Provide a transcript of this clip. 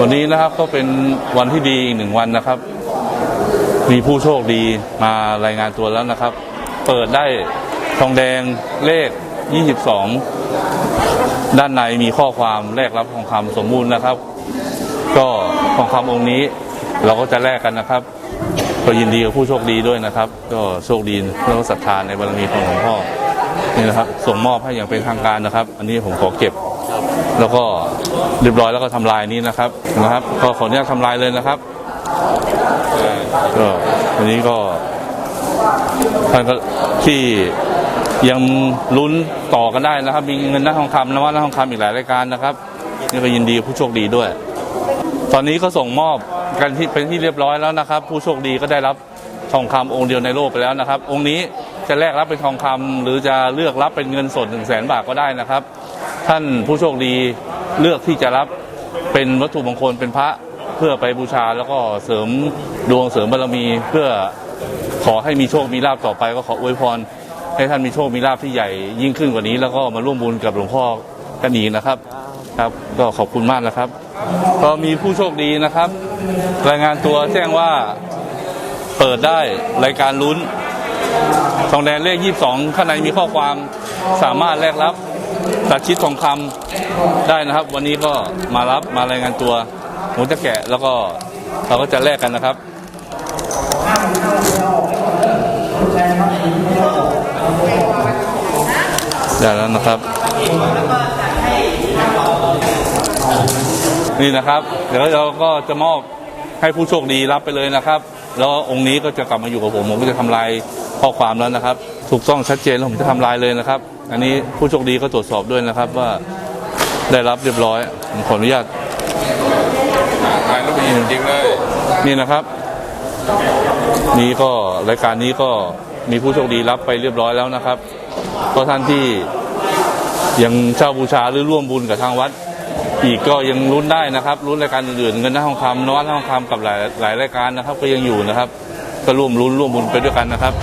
วันนี้นะครับก็เป็นวันที่ดีอีกหนึ่งวันนะครับ มีผู้โชคดีมารายงานตัวแล้วนะครับ เปิดได้ทองแดงเลข 22 ด้านในมีข้อความแลกรับทองคำสมบูรณ์นะครับ ก็ทองคำองค์นี้เราก็จะแลกกันนะครับก็ยินดีกับผู้โชคดีด้วยนะครับ ก็โชคดีแล้วก็ศรัทธาในบารมีของหลวงพ่อนี่นะครับ ส่งมอบให้อย่างเป็นทางการนะครับ อันนี้ผมขอเก็บ แล้วก็เรียบร้อยแล้วก็ทำลายนี้นะครับนะครับ ก็ขออนุญาตทำลายเลยนะครับก็วันนี้ก็ท่านก็ที่ยังลุ้นต่อกันได้นะครับ มีเงินหน้าทองคำนวัตหน้าทองคำอีกหลายรายการนะครับนี่ก็ยินดีผู้โชคดีด้วย ตอนนี้ก็ส่งมอบกันที่เป็นที่เรียบร้อยแล้วนะครับ ผู้โชคดีก็ได้รับทองคำองค์เดียวในโลกไปแล้วนะครับ องค์นี้จะแลกรับเป็นทองคำหรือจะเลือกรับเป็นเงินสดหนึ่งแสนบาทก็ได้นะครับ ท่านผู้โชคดีเลือกที่จะรับเป็นวัตถุมงคลเป็นพระเพื่อไปบูชาแล้วก็เสริมดวงเสริมบารมี เพื่อขอให้มีโชคมีลาภต่อไปก็ขออวยพร ให้ท่านมีโชคมีลาภที่ใหญ่ยิ่งขึ้นกว่านี้ แล้วก็มาร่วมบุญกับหลวงพ่อกันอีกนะครับครับก็ขอบคุณมากนะครับ ก็มีผู้โชคดีนะครับ รายงานตัวแจ้งว่าเปิดได้รายการลุ้นทองแดงเลข 22 ข้างในมีข้อความสามารถแลกรับ ตัดชิดทองคำได้นะครับ วันนี้ก็มารับมารายงานตัวผมจะแกะแล้วก็เราก็จะแลกกันนะครับได้แล้วนะครับ นี่นะครับ เดี๋ยวเราก็จะมอบให้ผู้โชคดีรับไปเลยนะครับ แล้วองค์นี้ก็จะกลับมาอยู่กับผมผมก็จะทำลายข้อความแล้วนะครับ ถูกต้องชัดเจนแล้วผมจะทำลายเลยนะครับ อันนี้ผู้โชคดีก็ตรวจสอบด้วยนะครับว่าได้รับเรียบร้อยผมขออนุญาตถ่ายรูปมีจริงๆเลย นี่นะครับ นี่ก็รายการนี้ก็มีผู้โชคดีรับไปเรียบร้อยแล้วนะครับก็ท่านที่ยังเช่าบูชาหรือร่วมบุญกับทางวัด อีกก็ยังลุ้นได้นะครับลุ้นรายการอื่นๆเงินหน้าทองคำนวัตทองคำกับหลายหลายรายการนะครับ ก็ยังอยู่นะครับ ก็ร่วมลุ้นร่วมบุญไปด้วยกันนะครับ